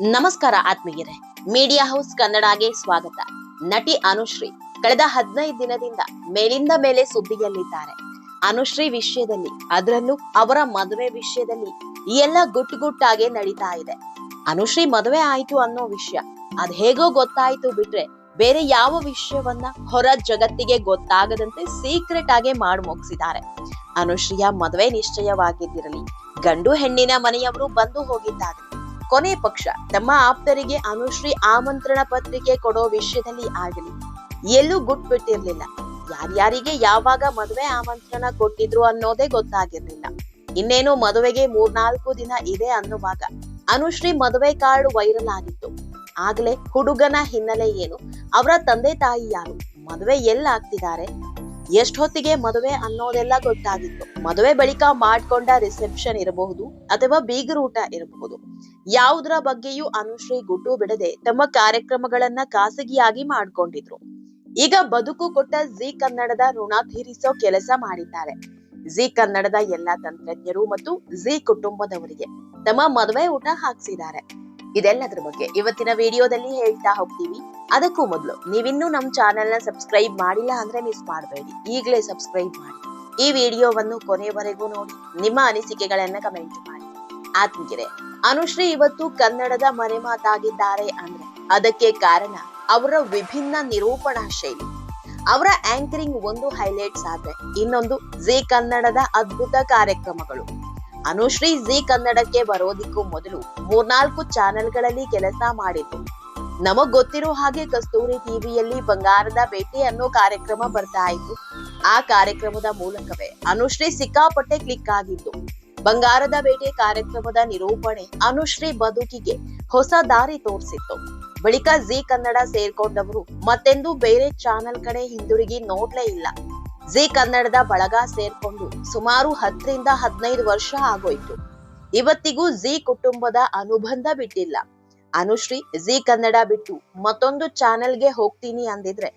ನಮಸ್ಕಾರ ಆತ್ಮೀಯರೇ. Media house ಕನ್ನಡಗೆ ಸ್ವಾಗತ. ನಟಿ ಅನುಶ್ರೀ ಕಳೆದ ಹದಿನೈದು ದಿನದಿಂದ ಮೇಲಿಂದ ಮೇಲೆ ಸುದ್ದಿಯಲ್ಲಿದ್ದಾರೆ. ಅನುಶ್ರೀ ವಿಷಯದಲ್ಲಿ, ಅದರಲ್ಲೂ ಅವರ ಮದುವೆ ವಿಷಯದಲ್ಲಿ ಎಲ್ಲ ಗುಟ್ಟು ಗುಟ್ಟಾಗೆ ನಡೀತಾ ಇದೆ. ಅನುಶ್ರೀ ಮದುವೆ ಆಯ್ತು ಅನ್ನೋ ವಿಷಯ, ಅದ್ ಹೇಗೋ ಗೊತ್ತಾಯ್ತು ಬಿಟ್ರೆ ಬೇರೆ ಯಾವ ವಿಷಯವನ್ನ ಹೊರ ಜಗತ್ತಿಗೆ ಗೊತ್ತಾಗದಂತೆ ಸೀಕ್ರೆಟ್ ಆಗಿ ಮಾಡಿ ಮುಗಿಸಿದ್ದಾರೆ. ಅನುಶ್ರೀಯ ಮದುವೆ ನಿಶ್ಚಯವಾಗಿದ್ದಿರಲಿ. ಗಂಡು ಹೆಣ್ಣಿನ ಮನೆಯವರು ಬಂದು ಹೋಗಿದ್ದಾರೆ ಕೊನೆ ಪಕ್ಷ ತಮ್ಮ ಆಪ್ತರಿಗೆ ಅನುಶ್ರೀ ಆಮಂತ್ರಣ ಪತ್ರಿಕೆ ಕೊಡೋ ವಿಷಯದಲ್ಲಿ ಆಗಲಿ, ಎಲ್ಲೂ ಗುಟ್ ಬಿಟ್ಟಿರ್ಲಿಲ್ಲ. ಯಾರ್ಯಾರಿಗೆ ಯಾವಾಗ ಮದುವೆ ಆಮಂತ್ರಣ ಕೊಟ್ಟಿದ್ರು ಅನ್ನೋದೇ ಗೊತ್ತಾಗಿರ್ಲಿಲ್ಲ. ಇನ್ನೇನು ಮದುವೆಗೆ ಮೂರ್ನಾಲ್ಕು ದಿನ ಇದೆ ಅನ್ನುವಾಗ ಅನುಶ್ರೀ ಮದುವೆ ಕಾರ್ಡ್ ವೈರಲ್ ಆಗಿತ್ತು. ಆಗ್ಲೇ ಹುಡುಗನ ಹಿನ್ನೆಲೆ ಏನು? ಅವರ ತಂದೆ ತಾಯಿ ಯಾರು? ಮದುವೆ ಎಲ್ಲ ಆಗ್ತಿದ್ದಾರೆ? ಎಷ್ಟೊತ್ತಿಗೆ ಮದುವೆ ಅನ್ನೋದೆಲ್ಲ ಗೊತ್ತಾಗಿತ್ತು. ಮದುವೆ ಬಳಿಕ ಮಾಡ್ಕೊಂಡ ರಿಸೆಪ್ಷನ್ ಇರಬಹುದು ಅಥವಾ ಬೀಗರೂಟ ಇರಬಹುದು. ಯಾವುದರ ಬಗ್ಗೆಯೂ ಅನುಶ್ರೀ ಗುಟ್ಟು ಬಿಡದೆ ತಮ್ಮ ಕಾರ್ಯಕ್ರಮಗಳನ್ನ ಖಾಸಗಿಯಾಗಿ ಮಾಡ್ಕೊಂಡಿದ್ರು. ಈಗ ಬದುಕು ಕೊಟ್ಟ ಜಿ ಕನ್ನಡದ ಋಣ ತೀರಿಸೋ ಕೆಲಸ ಮಾಡಿದ್ದಾರೆ. ಜಿ ಕನ್ನಡದ ಎಲ್ಲಾ ತಂತ್ರಜ್ಞರು ಮತ್ತು ಜಿ ಕುಟುಂಬದವರಿಗೆ ತಮ್ಮ ಮದುವೆ ಊಟ ಹಾಕ್ಸಿದ್ದಾರೆ. ಇದೆಲ್ಲದ್ರ ಬಗ್ಗೆ ಇವತ್ತಿನ ವಿಡಿಯೋದಲ್ಲಿ ಹೇಳ್ತಾ ಹೋಗ್ತೀವಿ. ಅದಕ್ಕೂ ಮೊದಲು ನೀವಿನ್ನೂ ನಮ್ಮ ಚಾನೆಲ್ನ ಸಬ್ಸ್ಕ್ರೈಬ್ ಮಾಡಿಲ್ಲ ಅಂದ್ರೆ ಮಿಸ್ ಮಾಡಬೇಡಿ. ಈಗಲೇ ಸಬ್ಸ್ಕ್ರೈಬ್ ಮಾಡಿ. ಈ ವಿಡಿಯೋವನ್ನು ಕೊನೆಯವರೆಗೂ ನೋಡಿ. ನಿಮ್ಮ ಅನಿಸಿಕೆಗಳನ್ನ ಕಮೆಂಟ್ ಮಾಡಿ. ಆತ್ಮೀಯರೇ, ಅನುಶ್ರೀ ಇವತ್ತು ಕನ್ನಡದ ಮನೆ ಮಾತಾಗಿದ್ದಾರೆ ಅಂದ್ರೆ ಅದಕ್ಕೆ ಕಾರಣ ಅವರ ವಿಭಿನ್ನ ನಿರೂಪಣಾ ಶೈಲಿ. ಅವರ ಆಂಕರಿಂಗ್ ಒಂದು ಹೈಲೈಟ್ಸ್ ಆದ್ರೆ ಇನ್ನೊಂದು ಜಿ ಕನ್ನಡದ ಅದ್ಭುತ ಕಾರ್ಯಕ್ರಮಗಳು. ಅನುಶ್ರೀ ಜಿ ಕನ್ನಡಕ್ಕೆ ಬರೋದಿಕ್ಕೂ ಮೊದಲು ಮೂರ್ನಾಲ್ಕು ಚಾನೆಲ್ಗಳಲ್ಲಿ ಕೆಲಸ ಮಾಡಿದ್ರು ನಮಗ್ ಗೊತ್ತಿರೋ ಹಾಗೆ ಕಸ್ತೂರಿ ಟಿವಿಯಲ್ಲಿ ಬಂಗಾರದ ಬೇಟೆ ಅನ್ನೋ ಕಾರ್ಯಕ್ರಮ ಬರ್ತಾ ಇತ್ತು. ಆ ಕಾರ್ಯಕ್ರಮದ ಮೂಲಕವೇ ಅನುಶ್ರೀ ಸಿಕ್ಕಾಪಟ್ಟೆ ಕ್ಲಿಕ್ ಆಗಿತ್ತು ಬಂಗಾರದ ಬೇಟೆ ಕಾರ್ಯಕ್ರಮದ ನಿರೂಪಣೆ ಅನುಶ್ರೀ ಬದುಕಿಗೆ ಹೊಸ ದಾರಿ ತೋರಿಸಿತ್ತು. ಬಳಿಕ ಜಿ ಕನ್ನಡ ಸೇರ್ಕೊಂಡವರು ಮತ್ತೆಂದು ಬೇರೆ ಚಾನೆಲ್ ಕಡೆ ಹಿಂದಿರುಗಿ ನೋಡ್ಲೇ ಇಲ್ಲ. ಜಿ ಕನ್ನಡದ ಬಳಗ ಸೇರ್ಕೊಂಡು ಸುಮಾರು ಹತ್ತರಿಂದ ಹದಿನೈದು ವರ್ಷ ಆಗೋಯ್ತು. ಇವತ್ತಿಗೂ ಜಿ ಕುಟುಂಬದ ಅನುಬಂಧ ಬಿಟ್ಟಿಲ್ಲ. ಅನುಶ್ರೀ ಜಿ ಕನ್ನಡ ಬಿಟ್ಟು ಮತ್ತೊಂದು ಚಾನೆಲ್ಗೆ ಹೋಗ್ತೀನಿ ಅಂದಿದ್ರೆ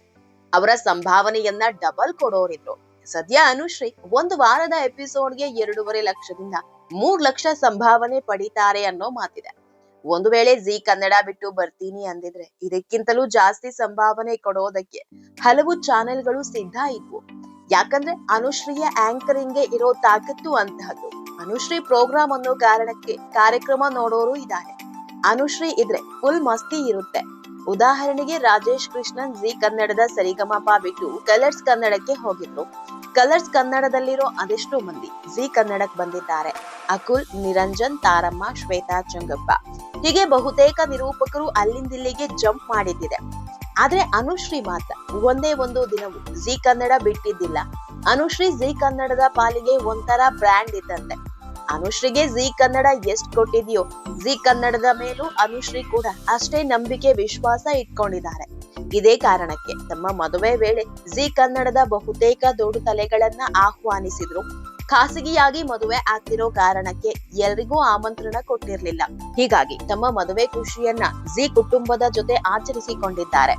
ಅವರ ಸಂಭಾವನೆಯನ್ನ ಡಬಲ್ ಕೊಡೋರಿದ್ರು. ಸದ್ಯ ಅನುಶ್ರೀ ಒಂದು ವಾರದ ಎಪಿಸೋಡ್ಗೆ ಎರಡೂವರೆ ಲಕ್ಷದಿಂದ ಮೂರ್ ಲಕ್ಷ ಸಂಭಾವನೆ ಪಡಿತಾರೆ ಅನ್ನೋ ಮಾತಿದೆ. ಒಂದು ವೇಳೆ ಜಿ ಕನ್ನಡ ಬಿಟ್ಟು ಬರ್ತೀನಿ ಅಂದಿದ್ರೆ ಇದಕ್ಕಿಂತಲೂ ಜಾಸ್ತಿ ಸಂಭಾವನೆ ಕೊಡೋದಕ್ಕೆ ಹಲವು ಚಾನೆಲ್ಗಳು ಸಿದ್ಧ ಇದ್ವು. ಯಾಕಂದ್ರೆ ಅನುಶ್ರೀಯ ಆಂಕರಿಂಗ್ಗೆ ಇರೋ ತಾಕತ್ತು ಅಂತಹದ್ದು. ಅನುಶ್ರೀ ಪ್ರೋಗ್ರಾಮ್ ಅನ್ನೋ ಕಾರಣಕ್ಕೆ ಕಾರ್ಯಕ್ರಮ ನೋಡೋರು ಇದ್ದಾರೆ ಅನುಶ್ರೀ ಇದ್ರೆ ಫುಲ್ ಮಸ್ತಿ ಇರುತ್ತೆ. ಉದಾಹರಣೆಗೆ ರಾಜೇಶ್ ಕೃಷ್ಣನ್ ಜಿ ಕನ್ನಡದ ಸರಿಗಮಪ ಬಿಟ್ಟು ಕಲರ್ಸ್ ಕನ್ನಡಕ್ಕೆ ಹೋಗಿದ್ರು. ಕಲರ್ಸ್ ಕನ್ನಡದಲ್ಲಿರೋ ಅದೆಷ್ಟೋ ಮಂದಿ ಜಿ ಕನ್ನಡಕ್ ಬಂದಿದ್ದಾರೆ. ಅಕುಲ್, ನಿರಂಜನ್, ತಾರಮ್ಮ, ಶ್ವೇತಾ, ಚಂಗಪ್ಪ. ಹೀಗೆ ಬಹುತೇಕ ನಿರೂಪಕರು ಅಲ್ಲಿಂದಿಲ್ಲಿಗೆ ಜಂಪ್ ಮಾಡಿದ್ದಿದೆ. ಆದ್ರೆ ಅನುಶ್ರೀ ಮಾತ್ರ. ಒಂದೇ ಒಂದು ದಿನವೂ ಜಿ ಕನ್ನಡ ಬಿಟ್ಟಿದ್ದಿಲ್ಲ. ಅನುಶ್ರೀ ಜಿ ಕನ್ನಡದ ಪಾಲಿಗೆ ಒಂಥರ ಬ್ರ್ಯಾಂಡ್ ಇದ್ದಂತೆ. ಅನುಶ್ರೀಗೆ ಜಿ ಕನ್ನಡ ಎಷ್ಟ್ ಕೊಟ್ಟಿದ್ಯೋ, ಜಿ ಕನ್ನಡದ ಮೇಲೂ ಅನುಶ್ರೀ ಕೂಡ ಅಷ್ಟೇ ನಂಬಿಕೆ, ವಿಶ್ವಾಸ ಇಟ್ಕೊಂಡಿದ್ದಾರೆ. ಇದೇ ಕಾರಣಕ್ಕೆ ತಮ್ಮ ಮದುವೆ ವೇಳೆ ಜಿ ಕನ್ನಡದ ಬಹುತೇಕ ದೊಡ್ಡ ತಲೆಗಳನ್ನ ಆಹ್ವಾನಿಸಿದ್ರು. ಖಾಸಗಿಯಾಗಿ ಮದುವೆ ಆಗ್ತಿರೋ ಕಾರಣಕ್ಕೆ ಎಲ್ರಿಗೂ ಆಮಂತ್ರಣ ಕೊಟ್ಟಿರ್ಲಿಲ್ಲ. ಹೀಗಾಗಿ ತಮ್ಮ ಮದುವೆ ಖುಷಿಯನ್ನ ಜಿ ಕುಟುಂಬದ ಜೊತೆ ಆಚರಿಸಿಕೊಂಡಿದ್ದಾರೆ.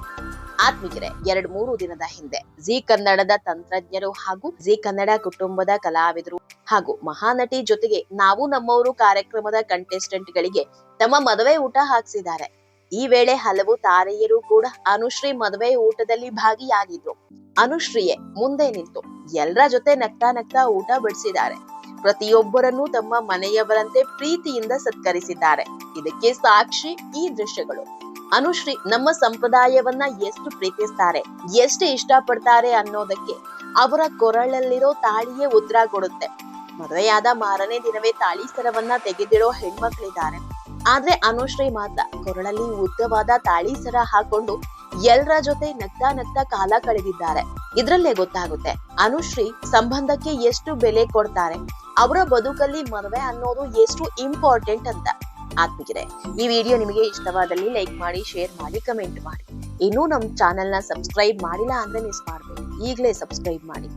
ಆತ್ಮೀಯರೇ ಎರಡ್ ಮೂರು ದಿನದ ಹಿಂದೆ ಜಿ ಕನ್ನಡದ ತಂತ್ರಜ್ಞರು ಹಾಗೂ ಜಿ ಕನ್ನಡ ಕುಟುಂಬದ ಕಲಾವಿದರು ಹಾಗೂ ಮಹಾನಟಿ ಜೊತೆಗೆ ನಾವು ನಮ್ಮವರು ಕಾರ್ಯಕ್ರಮದ ಕಂಟೆಸ್ಟೆಂಟ್ ಗಳಿಗೆ ತಮ್ಮ ಮದುವೆ ಊಟ ಹಾಕಿಸಿದ್ದಾರೆ. ಈ ವೇಳೆ ಹಲವು ತಾರೆಯರು ಕೂಡ ಅನುಶ್ರೀ ಮದುವೆ ಊಟದಲ್ಲಿ ಭಾಗಿಯಾಗಿದ್ರು. ಅನುಶ್ರೀಯೇ ಮುಂದೆ ನಿಂತು ಎಲ್ಲರ ಜೊತೆ ನಗ್ತಾ ನಗ್ತಾ ಊಟ ಬಡಿಸಿದ್ದಾರೆ. ಪ್ರತಿಯೊಬ್ಬರನ್ನು ತಮ್ಮ ಮನೆಯವರಂತೆ ಪ್ರೀತಿಯಿಂದ ಸತ್ಕರಿಸಿದ್ದಾರೆ. ಇದಕ್ಕೆ ಸಾಕ್ಷಿ ಈ ದೃಶ್ಯಗಳು. ಅನುಶ್ರೀ ನಮ್ಮ ಸಂಪ್ರದಾಯವನ್ನ ಎಷ್ಟು ಪ್ರೀತಿಸ್ತಾರೆ, ಎಷ್ಟು ಇಷ್ಟಪಡ್ತಾರೆ ಅನ್ನೋದಕ್ಕೆ ಅವರ ಕೊರಳಲ್ಲಿರೋ ತಾಳಿಯೇ ಉದ್ರ ಕೊಡುತ್ತೆ. ಮದುವೆಯಾದ ಮಾರನೇ ದಿನವೇ ತಾಳಿ ಸರವನ್ನ ತೆಗೆದಿಡೋ ಹೆಣ್ಮಕ್ಳಿದ್ದಾರೆ. ಆದ್ರೆ ಅನುಶ್ರೀ ಮಾತ್ರ ಕೊರಳಲ್ಲಿ ಉದ್ದವಾದ ತಾಳಿ ಸರ ಹಾಕೊಂಡು ಎಲ್ರ ಜೊತೆ ನಗ್ತಾ ನಗ್ತಾ ಕಾಲ ಕಳೆದಿದ್ದಾರೆ. ಇದ್ರಲ್ಲೇ ಗೊತ್ತಾಗುತ್ತೆ. ಅನುಶ್ರೀ ಸಂಬಂಧಕ್ಕೆ ಎಷ್ಟು ಬೆಲೆ ಕೊಡ್ತಾರೆ? ಅವರ ಬದುಕಲ್ಲಿ ಮದುವೆ ಅನ್ನೋದು ಎಷ್ಟು ಇಂಪಾರ್ಟೆಂಟ್ ಅಂತ. ಆತ್ಮೀಯರೇ, ಈ ವಿಡಿಯೋ ನಿಮಗೆ ಇಷ್ಟವಾದಲ್ಲಿ ಲೈಕ್ ಮಾಡಿ ಶೇರ್ ಮಾಡಿ ಕಮೆಂಟ್ ಮಾಡಿ. ಇನ್ನೂ ನಮ್ಮ ಚಾನೆಲ್ನ ಸಬ್ಸ್ಕ್ರೈಬ್ ಮಾಡಿಲ್ಲ ಅಂದ್ರೆ ಮಿಸ್ ಮಾಡಬೇಡಿ. ಈಗಲೇ ಸಬ್ಸ್ಕ್ರೈಬ್ ಮಾಡಿ.